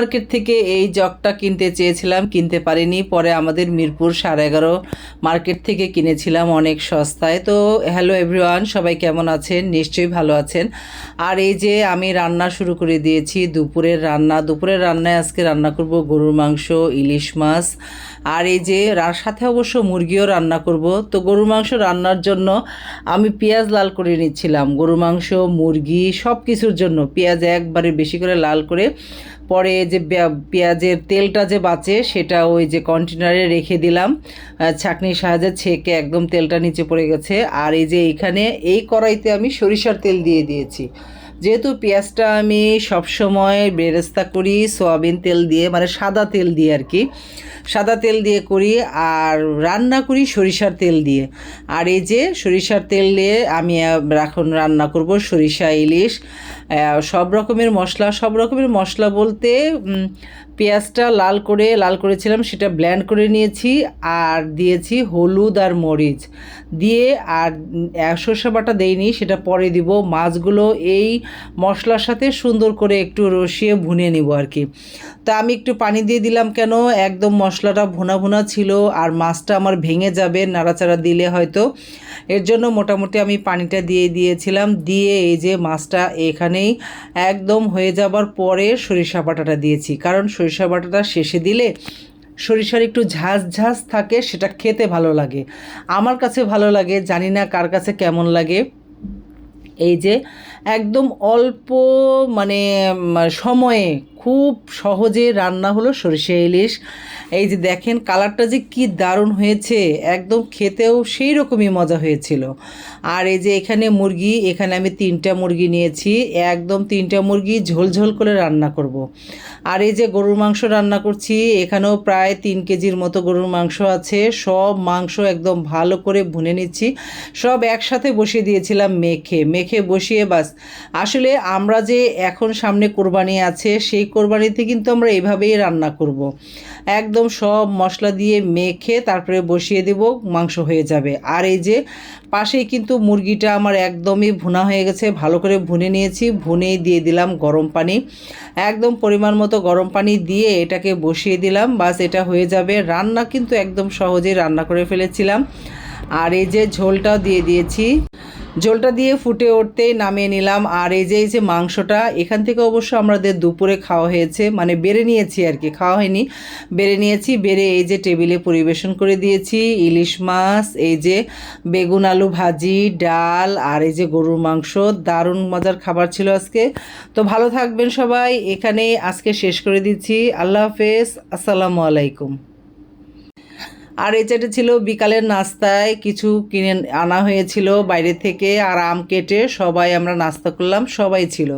Market থেকে এই জগটা কিনতে চেয়েছিলাম, কিনতে পারিনি। পরে আমাদের মিরপুর সাড়ে এগারো মার্কেট থেকে কিনেছিলাম অনেক সস্তায়। তো হ্যালো এভরিওয়ান, সবাই কেমন আছেন? নিশ্চয়ই ভালো আছেন। আর এই যে আমি রান্না শুরু করে দিয়েছি, দুপুরের রান্না। দুপুরের রান্নায় আজকে রান্না করব গরুর মাংস, ইলিশ মাছ। আর এই যে সাথে অবশ্য মুরগিও রান্না করব। তো গরুর মাংস রান্নার জন্য আমি পেঁয়াজ লাল করে নিচ্ছিলাম। গরুর মাংস, মুরগি সব কিছুর জন্য পেঁয়াজ একবারে বেশি করে লাল করে পরে যে পেঁয়াজের তেলটা যে বাঁচে, সেটা ওই যে কন্টেনারে রেখে দিলাম। ছাঁকনির সাহায্যে ছেঁকে একদম তেলটা নিচে পড়ে গেছে। আর এই যে এইখানে এই কড়াইতে আমি সরিষার তেল দিয়ে দিয়েছি। যেহেতু পেঁয়াজটা আমি সবসময় বেরেস্তা করি, সয়াবিন তেল দিয়ে মানে সাদা তেল দিয়ে আর কি। সাদা তেল দিয়ে করি আর রান্না করি সরিষার তেল দিয়ে। আর এই যে সরিষার তেল দিয়ে আমি এখন রান্না করব সরিষা, ইলিশ সব রকমের মশলা। সব রকমের মশলা বলতে পেঁয়াজটা লাল করে, লাল করেছিলাম, সেটা ব্ল্যান্ড করে নিয়েছি আর দিয়েছি হলুদ আর মরিচ। দিয়ে আর সর্ষে বাটা দেইনি, সেটা পরে দিব। মাছগুলো এই মশলার সাথে সুন্দর করে একটু রসিয়ে ভুনে নিব আর কি। তা আমি একটু পানি দিয়ে দিলাম কেন? একদম মশলাটা ভুনা ভুনা ছিল আর মাছটা আমার ভেঙে যাবে, নাড়াচাড়া দিলে হয়তো। এর জন্য মোটামুটি আমি পানিটা দিয়ে দিয়েছিলাম, দিয়ে এই যে মাছটা এখানেই একদম হয়ে যাবার পরে সরিষা বাটাটা দিয়েছি। কারণ সরিষা বাটাটা শেষে দিলে সরিষার একটু ঝাঁঝ ঝাঁঝ থাকে, সেটা খেতে ভালো লাগে। আমার কাছে ভালো লাগে, জানি না কার কাছে কেমন লাগে। এই যে একদম অল্প মানে সময়ে খুব সহজে রান্না হলো সরিষা ইলিশ। এই যে দেখেন, কালারটা যে কি দারুণ হয়েছে, একদম খেতেও সেই রকমই মজা হয়েছিল। আর এই যে এখানে মুরগি, এখানে আমি তিনটা মুরগি নিয়েছি, একদম তিনটা মুরগি ঝোলঝোল করে রান্না করব। আর এই যে গরুর মাংস রান্না করছি, এখানেও প্রায় তিন কেজির মতো গরুর মাংস আছে। সব মাংস একদম ভালো করে ভুনে নিচ্ছি। সব একসাথে বসিয়ে দিয়েছিলাম মেখে মেখে বসিয়ে বাস। আসলে আমরা যে এখন সামনে কোরবানি আছে, সেই কোরবানিতে কিন্তু আমরা এভাবেই রান্না করব। একদম সব মশলা দিয়ে মেখে তারপরে বসিয়ে দেব, মাংস হয়ে যাবে। আর এই যে পাশেই কিন্তু মুরগিটা আমার একদমই ভুনা হয়ে গেছে, ভালো করে ভুনে নিয়েছি, ভুনেই দিয়ে দিলাম গরম পানি। একদম পরিমাণ মতো গরম পানি দিয়ে এটাকে বসিয়ে দিলাম, বাস এটা হয়ে যাবে। রান্না কিন্তু একদম সহজেই রান্না করে ফেলেছিলাম। আর এই যে ঝোলটাও দিয়ে দিয়েছি। ঝোলটা দিয়ে ফুটে উঠতেই নামিয়ে নিলাম। আর এই যে এই যে মাংসটা, এখান থেকে অবশ্য আমাদের দুপুরে খাওয়া হয়েছে। মানে বেড়ে নিয়েছি আর কি, খাওয়া হয়নি। বেড়ে নিয়েছি, বেড়ে এই যে টেবিলে পরিবেশন করে দিয়েছি। ইলিশ মাছ, এই যে বেগুন আলু ভাজি, ডাল, আর এই যে গরুর মাংস। দারুণ মজার খাবার ছিল আজকে। তো ভালো থাকবেন সবাই। এখানে আজকে শেষ করে দিচ্ছি। আল্লাহ হাফেজ। আসসালামু আলাইকুম। আর এটা ছিল বিকালের নাস্তায় কিছু কিনে আনা হয়েছিল বাইরে থেকে আর আম কেটে সবাই আমরা নাস্তা করলাম, সবাই ছিল।